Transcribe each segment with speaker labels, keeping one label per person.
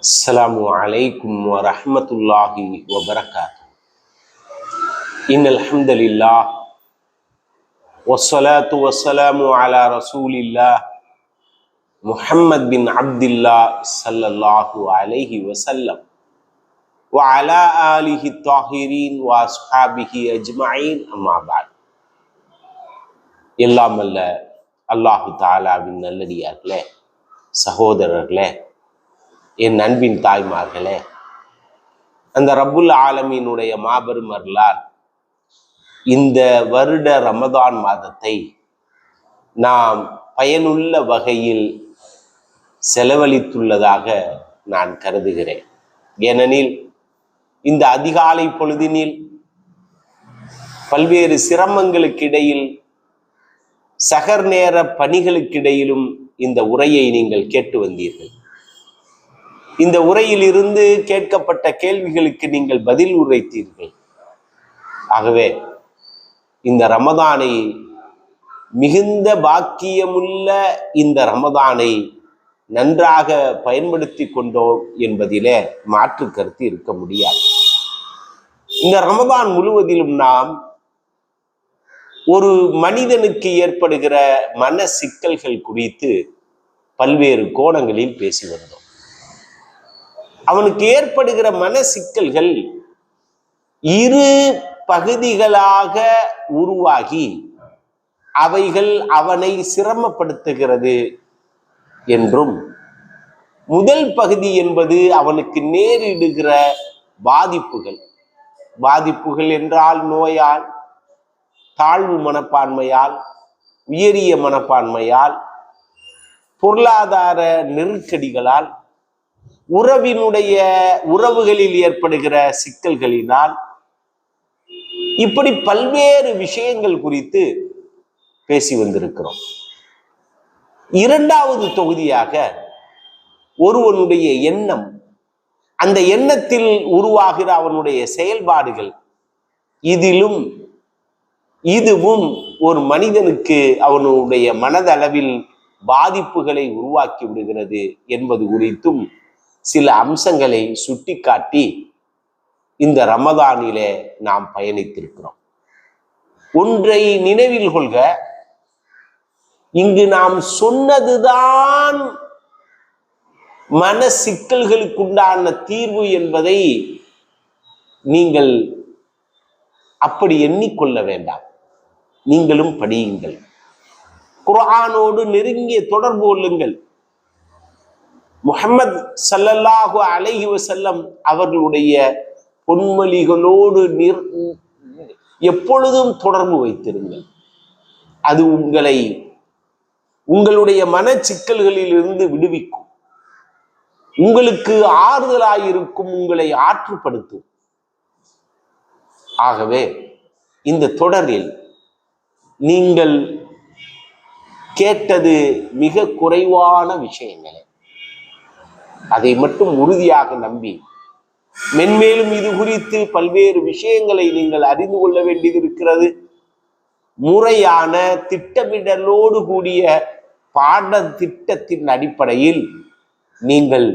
Speaker 1: السلام عليكم ورحمة الله وبركاته إن الحمد لله والصلاة والسلام على رسول الله محمد بن عبد الله صلى الله عليه وسلم وعلى آله الطاهرين وأصحابه أجمعين أما بعد எல்லாம் அல்ல அல்லாஹு தாலாவின் நல்லடியார்களே சகோதரர்களே என் அன்பின் தாய்மார்களே அந்த ரப்புல் ஆலமீனுடைய மாபெரும் அருளால் இந்த வருட ரமதான் மாதத்தை நாம் பயனுள்ள வகையில் செலவழித்துள்ளதாக நான் கருதுகிறேன். ஏனெனில் இந்த அதிகாலை பொழுதினில் பல்வேறு சிரமங்களுக்கிடையில் சகர் நேர பணிகளுக்கிடையிலும் இந்த உரையை நீங்கள் கேட்டு வந்தீர்கள். இந்த உரையிலிருந்து கேட்கப்பட்ட கேள்விகளுக்கு நீங்கள் பதில் உரைத்தீர்கள். ஆகவே இந்த ரமதானை மிகுந்த பாக்கியமுள்ள இந்த ரமதானை நன்றாக பயன்படுத்தி கொண்டோம் என்பதிலே மாற்று கருத்து இருக்க முடியாது. இந்த ரமதான் முழுவதிலும் நாம் ஒரு மனிதனுக்கு ஏற்படுகிற மன சிக்கல்கள் குறித்து பல்வேறு கோணங்களில் பேசி வந்தோம் அவனுக்கு ஏற்படுகிற மன சிக்கல்கள் இரு பகுதிகளாக உருவாகி அவைகள் அவனை சிரமப்படுத்துகிறது என்றும் முதல் பகுதி என்பது அவனுக்கு நேரிடுகிற பாதிப்புகள். பாதிப்புகள் என்றால் நோயால் தாழ்வு மனப்பான்மையால் உயரிய மனப்பான்மையால் பொருளாதார நெருக்கடிகளால் உறவினுடைய உறவுகளில் ஏற்படுகிற சிக்கல்களினால் இப்படி பல்வேறு விஷயங்கள் குறித்து பேசி வந்திருக்கிறோம். இரண்டாவது தொகுதியாக ஒருவனுடைய எண்ணம் அந்த எண்ணத்தில் உருவாகிற அவனுடைய செயல்பாடுகள் இதிலும் இதுவும் ஒரு மனிதனுக்கு அவனுடைய மனதளவில் பாதிப்புகளை உருவாக்கி விடுகிறது என்பது குறித்தும் சில அம்சங்களை சுட்டிக்காட்டி இந்த ரமதானிலே நாம் பயணித்திருக்கிறோம். ஒன்றை நினைவில் கொள்க இங்கு நாம் சொன்னதுதான் மன சிக்கல்களுக்குண்டான தீர்வு என்பதை நீங்கள் அப்படி எண்ணிக்கொள்ள வேண்டாம். நீங்களும் படியுங்கள். குரானோடு நெருங்கிய தொடர்பு கொள்ளுங்கள். முகமது சல்லல்லாஹு அலஹி வசல்லம் அவர்களுடைய பொன்மொழிகளோடு நிர் எப்பொழுதும் தொடர்பு வைத்திருங்கள். அது உங்களை உங்களுடைய மனச்சிக்கல்களில் இருந்து விடுவிக்கும். உங்களுக்கு ஆறுதலாயிருக்கும் உங்களை ஆற்றுப்படுத்தும். ஆகவே இந்த தொடரில் நீங்கள் கேட்டது மிக குறைவான விஷயங்களே. அதை மட்டும் உறுதியாக நம்பி மென்மேலும் இது குறித்து பல்வேறு விஷயங்களை நீங்கள் அறிந்து கொள்ள வேண்டியது இருக்கிறது முறையான திட்டமிடலோடு கூடிய பாட திட்டத்தின் அடிப்படையில் நீங்கள்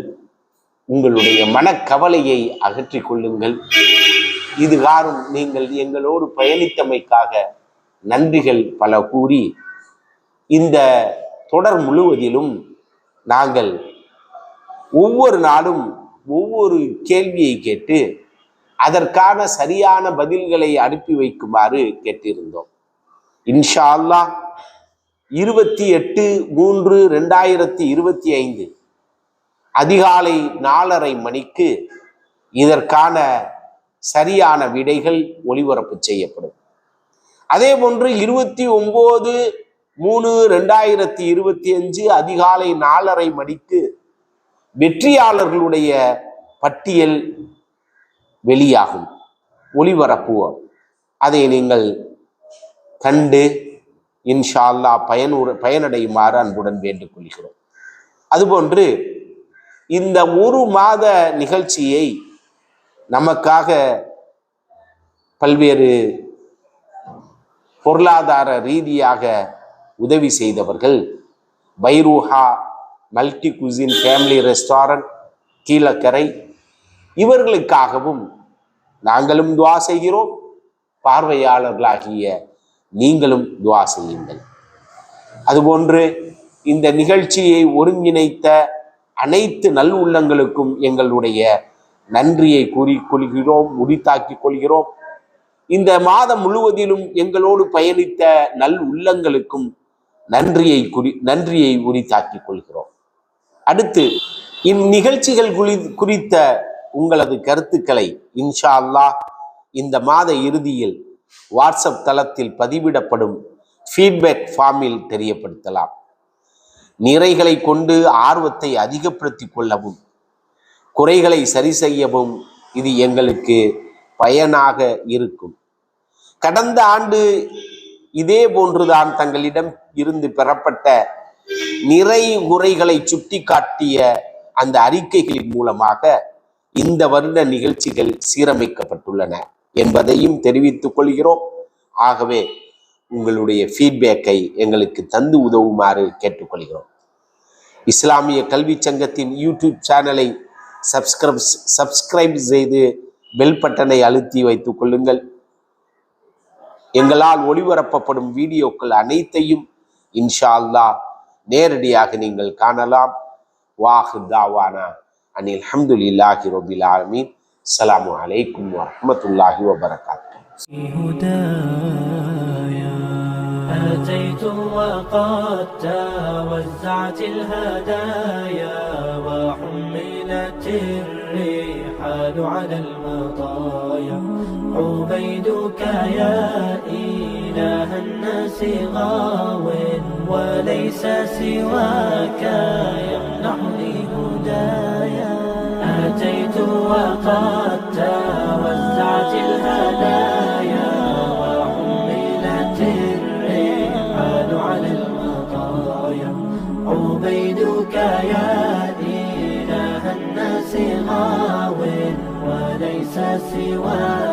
Speaker 1: உங்களுடைய மனக்கவலையை அகற்றிக் கொள்ளுங்கள். இதுகாரும் நீங்கள் எங்களோடு பயணித்தமைக்காக நன்றிகள் பல கூறி இந்த தொடர் முழுவதிலும் நாங்கள் ஒவ்வொரு நாளும் ஒவ்வொரு கேள்வியை கேட்டு அதற்கான சரியான பதில்களை அனுப்பி வைக்குமாறு கேட்டிருந்தோம். இன்ஷா அல்லாஹ் இருபத்தி எட்டு மூன்று ரெண்டாயிரத்தி இருபத்தி ஐந்து அதிகாலை நாலரை மணிக்கு இதற்கான சரியான விடைகள் ஒளிபரப்பு செய்யப்படும். அதே போன்று இருபத்தி ஒன்பது மூணு ரெண்டாயிரத்தி இருபத்தி அஞ்சு அதிகாலை நாலரை மணிக்கு வெற்றியாளர்களுடைய பட்டியல் வெளியாகும். ஒளிபரப்பு. அதை நீங்கள் கண்டு இன்ஷா அல்லாஹ் பயனுற பயனடையுமாறு அன்புடன் வேண்டுகொள்கிறோம். அதுபோன்று இந்த ஒரு மாத நிகழ்ச்சியை நமக்காக பல்வேறு பொருளாதார ரீதியாக உதவி செய்தவர்கள் Bairuha multi cuisine family restaurant Keelakarai. இவர்களுக்காகவும் நாங்களும் துவா செய்கிறோம். பார்வையாளர்களாகிய நீங்களும் துவா செய்யுங்கள். அதுபோன்று இந்த நிகழ்ச்சியை ஒருங்கிணைத்த அனைத்து நல் உள்ளங்களுக்கும் எங்களுடைய நன்றியை கூறிக்கொள்கிறோம் முடித்தாக்கிக் உரித்தாக்கிக் கொள்கிறோம். இந்த மாதம் முழுவதிலும் எங்களோடு பயணித்த நல் உள்ளங்களுக்கும் நன்றியை குறி நன்றியை உரித்தாக்கிக் கொள்கிறோம். அடுத்து இந்நிகழ்ச்சிகள் குறி குறித்த உங்களது கருத்துக்களை இன்ஷா அல்லாஹ் இந்த மாத இறுதியில் வாட்ஸ்அப் தளத்தில் பதிவிடப்படும் ஃபீட்பேக் ஃபார்மில் தெரியப்படுத்தலாம். நிறைகளை கொண்டு ஆர்வத்தை அதிகப்படுத்தி கொள்ளவும் குறைகளை சரி செய்யவும் இது எங்களுக்கு பயனாக இருக்கும். கடந்த ஆண்டு இதே போன்றுதான் தங்களிடம் இருந்து பெறப்பட்ட நிறை குறைகளை சுட்டி காட்டிய அந்த அறிக்கைகளின் மூலமாக இந்த வருட நிகழ்ச்சிகள் சீரமைக்கப்பட்டுள்ளன என்பதையும் தெரிவித்துக் கொள்கிறோம். ஆகவே உங்களுடைய ஃபீட்பேக்கை எங்களுக்கு தந்து உதவுமாறு கேட்டுக்கொள்கிறோம். இஸ்லாமிய கல்வி சங்கத்தின் யூடியூப் சேனலை சப்ஸ்கிரைப் சப்ஸ்கிரைப் செய்து பெல் பட்டனை அழுத்தி வைத்துக் கொள்ளுங்கள். எங்களால் ஒளிபரப்பப்படும் வீடியோக்கள் அனைத்தையும் இன்ஷா அல்லாஹ் நேரடியாக நீங்கள் காணலாம் வாஹு தாவானா அனில் ஹம்துலில்லாஹி ரபில் ஆலமீன் அஸ்ஸலாமு அலைக்கும் வரஹ்மத்துல்லாஹி வபரகாத்துஹு
Speaker 2: هدايا أتيت وقد توزعت الهدايا وحملت الرحال على المطايا. عبيدك يا إله الناس غاو وليس سواك يمنحني هدايا. أتيت وقد توزعت الهدايا وحملت الرحال على المطايا. عبيدك سواك